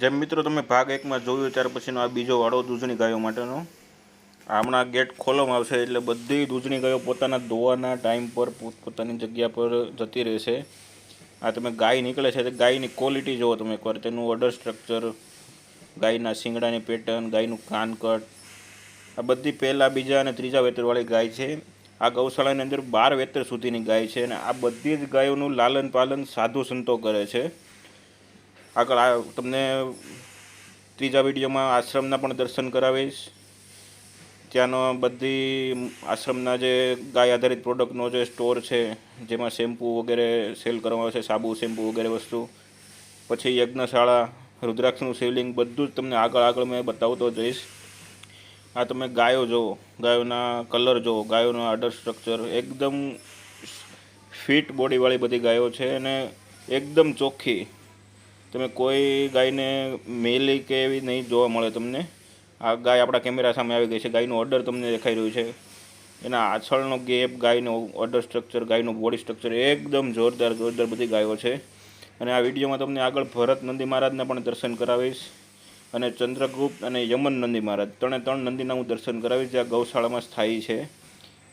જેમ મિત્રો તમે ભાગ એકમાં જોયું, ત્યાર પછીનો આ બીજો વાળો દૂધની ગાયો માટેનો. હમણાં ગેટ ખોલવામાં આવશે એટલે બધી દૂધની ગાયો પોતાના દોવાના ટાઈમ પર પોતાની જગ્યા પર જતી રહેશે. આ તમે ગાય નીકળે છે, તે ગાયની ક્વોલિટી જુઓ તમે એકવાર. તેનું ઓર્ડર સ્ટ્રક્ચર, ગાયના શિંગડાની પેટર્ન, ગાયનું કાનકટ. આ બધી પહેલાં, બીજા અને ત્રીજા વેતરવાળી ગાય છે. આ ગૌશાળાની અંદર બાર વેતર સુધીની ગાય છે અને આ બધી જ ગાયોનું લાલન પાલન સાધુ સંતો કરે છે. આગળ આ તમને ત્રીજા વિડીયોમાં આશ્રમના પણ દર્શન કરાવીશ. ત્યાંનો બધી આશ્રમના જે ગાય આધારિત પ્રોડક્ટનો જે સ્ટોર છે, જેમાં શેમ્પૂ વગેરે સેલ કરવામાં આવે છે, સાબુ, શેમ્પૂ વગેરે વસ્તુ. પછી યજ્ઞશાળા, રુદ્રાક્ષનું શિવલિંગ બધું જ તમને આગળ આગળ મેં બતાવતો જઈશ. આ તમે ગાયો જુઓ, ગાયોના કલર જુઓ, ગાયોના આડર સ્ટ્રક્ચર એકદમ ફિટ બોડીવાળી બધી ગાયો છે અને એકદમ ચોખ્ખી. તમે કોઈ ગાયને મેલી કે એવી નહીં જોવા મળે તમને. આ ગાય આપણા કેમેરા સામે આવી ગઈ છે. ગાયનો ઓર્ડર તમને દેખાઈ રહ્યું છે. એના આછળનો ગેપ ગાયનો ઓર્ડર સ્ટ્રક્ચર ગાયનું બોડી સ્ટ્રક્ચર એકદમ જોરદાર જોરદાર બધી ગાયો છે. અને આ વિડીયોમાં તમને આગળ ભરત નંદી મહારાજના પણ દર્શન કરાવીશ અને ચંદ્રગુપ્ત અને યમન નંદી મહારાજ. ત્રણે ત્રણ નંદીના હું દર્શન કરાવીશ. જે આ ગૌશાળામાં સ્થાયી છે.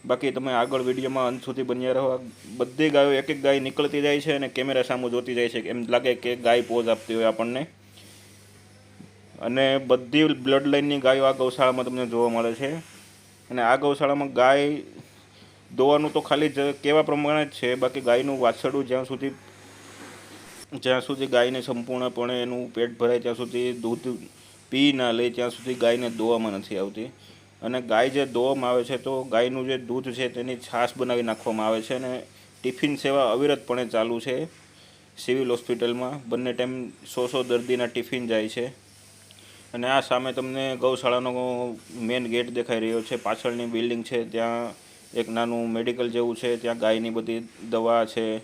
બાકી તમે આગળ વિડીયોમાં અંત સુધી બન્યા રહો. બધી ગાયો એક એક ગાય નીકળતી જાય છે અને કેમેરા સામું જોતી જાય છે. એમ લાગે કે ગાય પોઝ આપતી હોય આપણને. અને બધી બ્લડ લાઇનની ગાયો આ ગૌશાળામાં તમને જોવા મળે છે. અને આ ગૌશાળામાં ગાય દોવાનું તો ખાલી જ કેવા પ્રમાણે જ છે. બાકી ગાયનું વાછરડું જ્યાં સુધી જ્યાં સુધી ગાયને સંપૂર્ણપણે એનું પેટ ભરાય ત્યાં સુધી દૂધ પી ના લે, ત્યાં સુધી ગાયને દોવામાં નથી આવતી. અને ગાય જે દોવામાં આવે છે, તો ગાયનું જે દૂધ છે, તેની છાશ બનાવી નાખવામાં આવે છે અને ટિફિન સેવા અવિરતપણે ચાલુ છે. સિવિલ હોસ્પિટલમાં બંને ટાઈમ સો સો દર્દીના ટિફિન જાય છે. અને આ સામે તમને ગૌશાળાનો મેઇન ગેટ દેખાઈ રહ્યો છે. પાછળની બિલ્ડિંગ છે, ત્યાં એક નાનું મેડિકલ જેવું છે, ત્યાં ગાયની બધી દવા છે,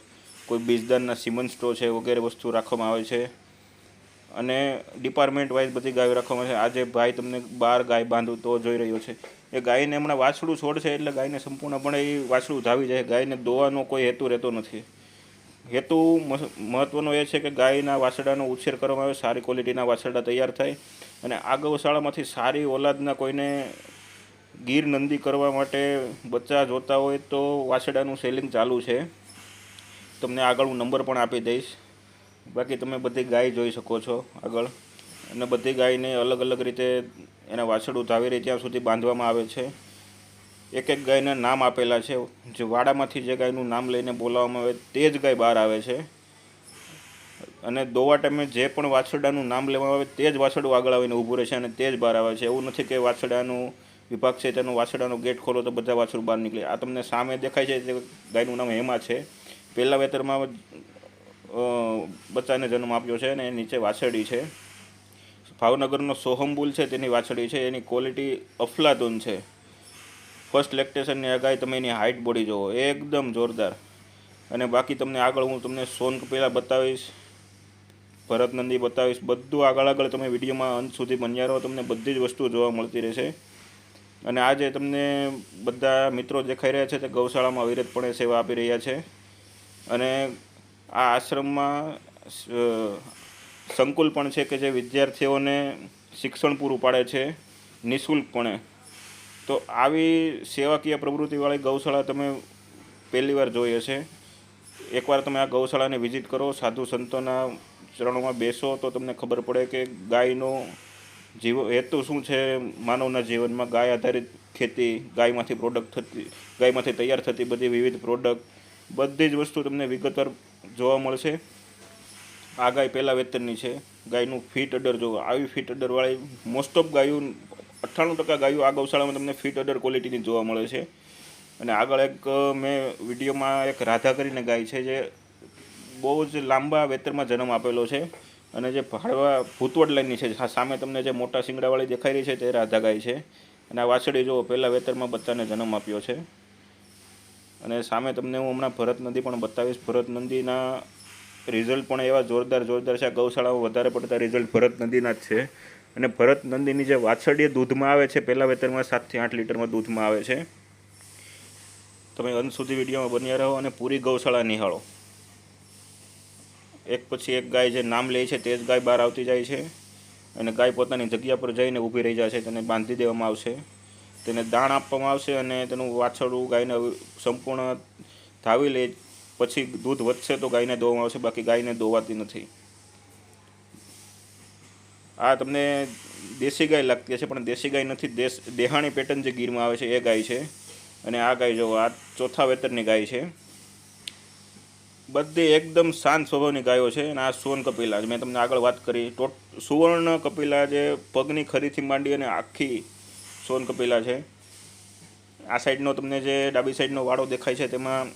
કોઈ બીજદાનના સિમન સ્ટો છે, વગેરે વસ્તુ રાખવામાં આવે છે. અને ડિપાર્ટમેન્ટ વાઇઝ બધી ગાયો રાખવામાં છે. આજે ભાઈ તમને બાર ગાય બાંધું તો જોઈ રહ્યો છે. એ ગાયને હમણાં વાછડું છોડશે એટલે ગાયને સંપૂર્ણપણે એ વાછડું ધાવી જાય. ગાયને દોવાનો કોઈ હેતુ રહેતો નથી. હેતુ મહત્ત્વનો એ છે કે ગાયના વાછરડાનો ઉછેર કરવામાં આવે, સારી ક્વોલિટીના વાછરડા તૈયાર થાય અને આ ગૌશાળામાંથી સારી ઓલાદના કોઈને ગીર નંદી કરવા માટે બચ્ચા જોતા હોય તો વાછરડાનું સેલિંગ ચાલુ છે. તમને આગળ હું નંબર પણ આપી દઈશ. બાકી તમે બધી ગાય જોઈ શકો છો આગળ. અને બધી ગાયને અલગ અલગ રીતે એના વાછરડું ધાવી રહી, ત્યાં સુધી બાંધવામાં આવે છે. એક એક ગાયના નામ આપેલા છે. જે વાડામાંથી જે ગાયનું નામ લઈને બોલાવવામાં આવે તે જ ગાય બહાર આવે છે. અને દોવા ટાઈમે જે પણ વાછરડાનું નામ લેવામાં આવે તે જ વાછરડું આગળ આવીને ઊભું રહે છે અને તે જ બહાર આવે છે. એવું નથી કે વાછરડાનું વિભાગ છે, તેનો વાછરડાનો ગેટ ખોલો તો બધા વાછરું બહાર નીકળે. આ તમને સામે દેખાય છે તે ગાયનું નામ હેમા છે. પહેલાં વેતરમાં બચ્ચાને જન્મ આપ્યો છે અને નીચે વાછડી છે. ભાવનગરનો સોહમબુલ છે, તેની વાછડી છે, એની ક્વોલિટી અફલાતુન છે. ફર્સ્ટ લેક્ટેશનની આ તમે એની હાઇટ બોડી જુઓ એકદમ જોરદાર. અને બાકી તમને આગળ હું તમને સોન પહેલાં બતાવીશ ભરત નંદી બતાવીશ, બધું આગળ આગળ તમે વિડીયોમાં અંત સુધી બન્યા રહો, તમને બધી જ વસ્તુ જોવા મળતી રહેશે. અને આજે તમને બધા મિત્રો દેખાઈ રહ્યા છે તે ગૌશાળામાં અવિરતપણે સેવા આપી રહ્યા છે. અને આ આશ્રમમાં સંકુલ પણ છે કે જે વિદ્યાર્થીઓને શિક્ષણ પૂરું પાડે છે, નિઃશુલ્કપણે. તો આવી સેવાકીય પ્રવૃત્તિવાળી ગૌશાળા તમે પહેલી વાર જોઈ હશે. એકવાર તમે આ ગૌશાળાને વિઝિટ કરો, સાધુ સંતોના ચરણોમાં બેસો, તો તમને ખબર પડે કે ગાયનો જીવ, હેતુ શું છે માનવના જીવનમાં? ગાય આધારિત ખેતી, ગાયમાંથી પ્રોડક્ટ થતી, ગાયમાંથી તૈયાર થતી બધી વિવિધ પ્રોડક્ટ બધી જ વસ્તુ તમને વિગતવાર જોવા મળશે. આ ગાય પહેલાં વેતનની છે. ગાયનું ફીટ અડર જો, આવી ફીટ અડરવાળી મોસ્ટ ઓફ ગાયો, અઠ્ઠાણું ટકા ગાયો આ ગૌશાળામાં તમને ફીટ અડર ક્વોલિટીની જોવા મળે છે. અને આગળ એક મેં વિડીયોમાં એક રાધા કરીને ગાય છે જે બહુ જ લાંબા વેતરમાં જન્મ આપેલો છે. અને જે ભાડવા ભૂતવડ લાઈનની છે સામે તમને જે મોટા શિંગડાવાળી દેખાઈ રહી છે તે રાધા ગાય છે. અને આ વાછડી જુઓ, પહેલાં વેતરમાં બચ્ચાને જન્મ આપ્યો છે. અને સામે તમને હું હમણાં ભરત નદી પણ બતાવીશ. ભરત નદીના રિઝલ્ટ પણ એવા જોરદાર જોરદાર છે. આ ગૌશાળામાં વધારે પડતા રિઝલ્ટ ભરત નદીના જ છે. અને ભરત નંદીની જે વાછરડી દૂધમાં આવે છે, પહેલાં વેતરમાં સાતથી આઠ લીટરમાં દૂધમાં આવે છે. તમે અંત સુધી વિડીયોમાં બન્યા રહો અને પૂરી ગૌશાળા નિહાળો. એક પછી એક ગાય જે નામ લે છે, તે જ ગાય બહાર આવતી જાય છે. અને ગાય પોતાની જગ્યા પર જઈને ઊભી રહી જાય છે, તેને બાંધી દેવામાં આવશે. તેને દાણ આપવામાં આવશે અને તેનું વાછરડું ગાયને સંપૂર્ણ ધાવી લે. પછી દૂધ વધશે તો ગાયને દોવામાં આવશે, બાકી ગાયને દોવાતી નથી. આ તમને દેશી ગાય લાગતી હશે, પણ દેશી ગાય નથી. દેશ, દેહાણી પેટર્ન જે ગીરમાં આવે છે, એ ગાય છે. અને આ ગાય જો, આ ચોથા વેતરની ગાય છે. બધી એકદમ શાંત સ્વભાવની ગાયો છે અને આ સુવર્ણ કપિલા. મેં તમને આગળ વાત કરી. ટોટ, સુવર્ણ કપિલા જે પગની ખરીથી માંડી અને આખી સુવર્ણ કપિલા છે. આ સાઈડનો તમને જે ડાબી સાઈડનો વાળો દેખાય છે, તેમાં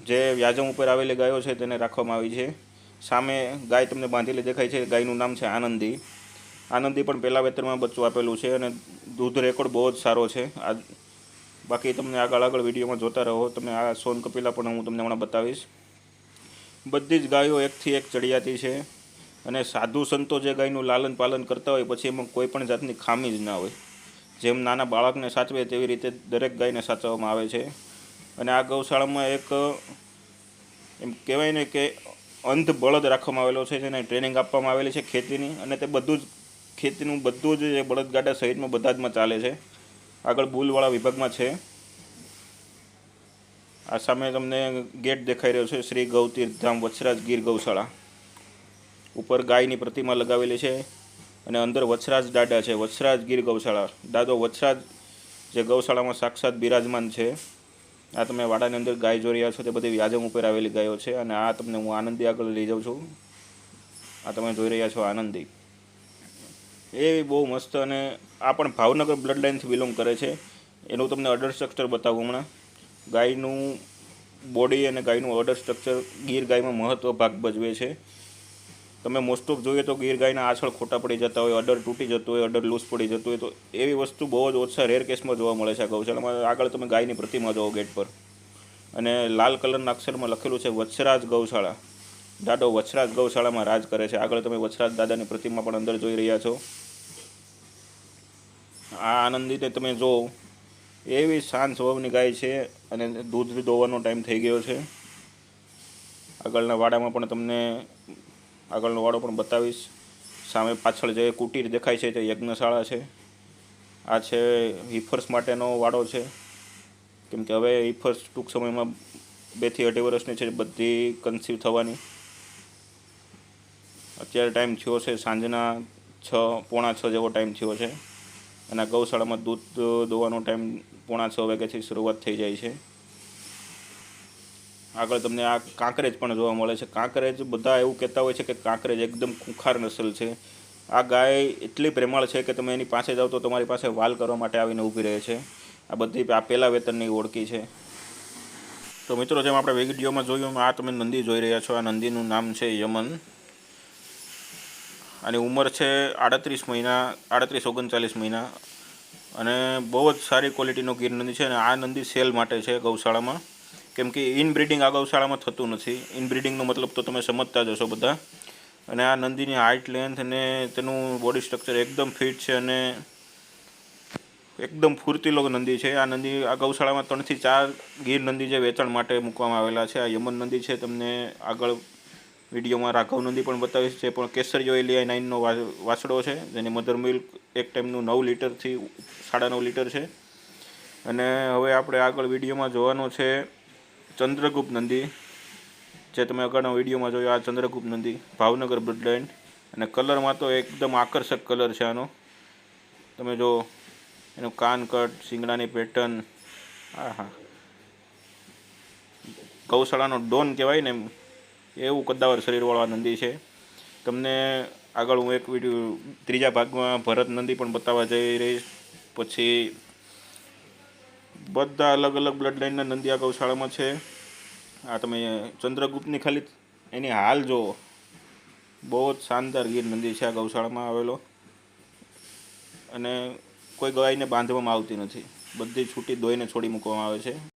જે વ્યાજમ ઉપર આવેલી ગાયો છે, તેને રાખવામાં આવી છે. સામે ગાય તમને બાંધેલી દેખાય છે, ગાયનું નામ છે આનંદી. આનંદી પણ પહેલાં વેતરમાં બચ્ચું આપેલું છે અને દૂધ રેકોર્ડ બહુ જ સારો છે. આ બાકી તમને આગળ આગળ વિડીયોમાં જોતા રહો, તમે આ સોન કપિલા પણ હું તમને હમણાં બતાવીશ. બધી જ ગાયો એકથી એક ચડિયાતી છે અને સાધુ સંતો જે ગાયનું લાલન પાલન કરતા હોય, પછી એમાં કોઈ પણ જાતની ખામી જ ના હોય. જેમ નાના બાળકને સાચવે તેવી રીતે દરેક ગાયને સાચવવામાં આવે છે. અને આ ગૌશાળામાં એક, એમ કહેવાય ને કે અંધ બળદ રાખવામાં આવેલો છે, જેને ટ્રેનિંગ આપવામાં આવેલી છે ખેતીની. અને તે બધું જ, ખેતીનું બધું જ એ બળદગાડા સહિતમાં બધા જમાં ચાલે છે. આગળ બુલવાળા વિભાગમાં છે. આ સામે તમને ગેટ દેખાઈ રહ્યો છે, શ્રી ગૌતીર્થ ધામ વછરાજ ગીર ગૌશાળા. ઉપર ગાયની પ્રતિમા લગાવેલી છે. અને અંદર વત્સરાજ દાદા છે વત્સરાજ ગીર ગૌશાળા. દાદો વત્સરાજ જે ગૌશાળામાં સાક્ષાત બિરાજમાન છે. આ તમે વાડાની અંદર ગાય જોઈ રહ્યા છો, તે બધી વ્યાજમ ઉપર આવેલી ગાયો છે અને આ તમને હું આનંદી આગળ લઈ જાઉં છું. આ તમે જોઈ રહ્યા છો આનંદી. એ બહુ મસ્ત અને આ પણ ભાવનગર બ્લડ લાઇનથી બિલોંગ કરે છે. એનું તમને અડર સ્ટ્રક્ચર બતાવું હમણાં. ગાયનું બોડી અને ગાયનું અડર સ્ટ્રક્ચર ગીર ગાયમાં મહત્ત્વ ભાગ ભજવે છે. તમે મોસ્ટ ઓફ જોઈએ તો ગીર ગાયના આછળ ખોટા પડી જતા હોય, અડર તૂટી જતું હોય, અડર લૂઝ પડી જતું હોય, તો એવી વસ્તુ બહુ જ ઓછા રેર કેસમાં જોવા મળે છે ગૌશાળામાં. આગળ તમે ગાયની પ્રતિમા જોવો ગેટ પર. અને લાલ કલરના અક્ષરમાં લખેલું છે વત્સરાજ ગૌશાળા. દાદો વછરાજ ગૌશાળામાં રાજ કરે છે. આગળ તમે વછરાજ દાદાની પ્રતિમા પણ અંદર જોઈ રહ્યા છો. આ આનંદીને તમે જો એવી શાંત સ્વભાવની ગાય છે અને દૂધ દોવાનો ટાઈમ થઈ ગયો છે. આગળના વાડામાં પણ તમને આગળનો વાડો પણ બતાવીશ. સામે પાછળ જે કુટીર દેખાય છે તે યજ્ઞશાળા છે. આ છે હિફર્સ માટેનો વાડો છે. કેમ કે હવે હિફર્સ ટૂંક સમયમાં બેથી અઢી વર્ષની છે, બધી કન્સીવ થવાની. અત્યારે ટાઈમ થયો છે સાંજના છ, પોણા છ જેવો ટાઈમ થયો છે. અને ગૌશાળામાં દૂધ દોવાનો ટાઈમ પોણા છ વાગ્યાથી શરૂઆત થઈ જાય છે. આગળ તમને આ કાંકરેજ પણ જોવા મળે છે. કાંકરેજ બધા એવું કહેતા હોય છે કે કાંકરેજ એકદમ ખુખાર નસલ છે. આ ગાય એટલી પ્રેમાળ છે કે તમે એની પાસે જાઓ તો તમારી પાસે વાલ કરવા માટે આવીને ઊભી રહે છે. આ બધી આ પહેલાં વેતનની ઓળખી છે. તો મિત્રો જેમ આપણે વિડીયોમાં જોયું, આ તમે નંદી જોઈ રહ્યા છો. આ નંદીનું નામ છે યમન. આની ઉંમર છે આડત્રીસ મહિના, આડત્રીસ ઓગણચાલીસ મહિના. અને બહુ જ સારી ક્વોલિટીનો ગીર નંદી છે અને આ નંદી સેલ માટે છે ગૌશાળામાં. કેમ કે ઇનબ્રિડિંગ આ ગૌશાળામાં થતું નથી. ઇનબ્રિડિંગનો મતલબ તો તમે સમજતા જ હશો બધા. અને આ નંદીની હાઇટ લેન્થ અને તેનું બોડી સ્ટ્રક્ચર એકદમ ફિટ છે અને એકદમ ફૂર્તીલો નંદી છે. આ નંદી આ ગૌશાળામાં ત્રણથી ચાર ગીર નંદી જે વેચાણ માટે મૂકવામાં આવેલા છે. આ યમન નંદી છે. તમને આગળ વિડીયોમાં રાઘવ નંદી પણ બતાવીશ છે પણ કેસરી ઓઇલિયા નાઇનનો વાસડો છે, જેની મધર મિલ્ક એક ટાઈમનું નવ લીટરથી સાડા નવ લીટર છે. અને હવે આપણે આગળ વિડીયોમાં જોવાનો છે ચંદ્રગુપ્ત નંદી, જે તમે અગાઉના વિડીયોમાં જોયો, આ ચંદ્રગુપ્ત નંદી ભાવનગર બ્લડલાઇન. અને કલરમાં તો એકદમ આકર્ષક કલર છે આનો. તમે જો, એનું કાન કટ, શિંગડાની પેટર્ન હા હા. ગૌશાળાનો ડોન કહેવાય ને એવું કદ્દાવર શરીરવાળા નંદી છે. તમને આગળ હું એક વીડિયો, ત્રીજા ભાગમાં ભરત નંદી પણ બતાવવા જઈ રહીશ. પછી બધા અલગ અલગ બ્લડ લાઇનના નંદિયા ગૌશાળામાં છે. આ તમે ચંદ્રગુપ્તની ખાલી એની હાલ જુઓ. બહુ જ શાનદાર ગીર નંદી છે આ ગૌશાળામાં આવેલો. અને કોઈ ગાયને બાંધવામાં આવતી નથી. બધી છૂટી દોઈને છોડી મૂકવામાં આવે છે.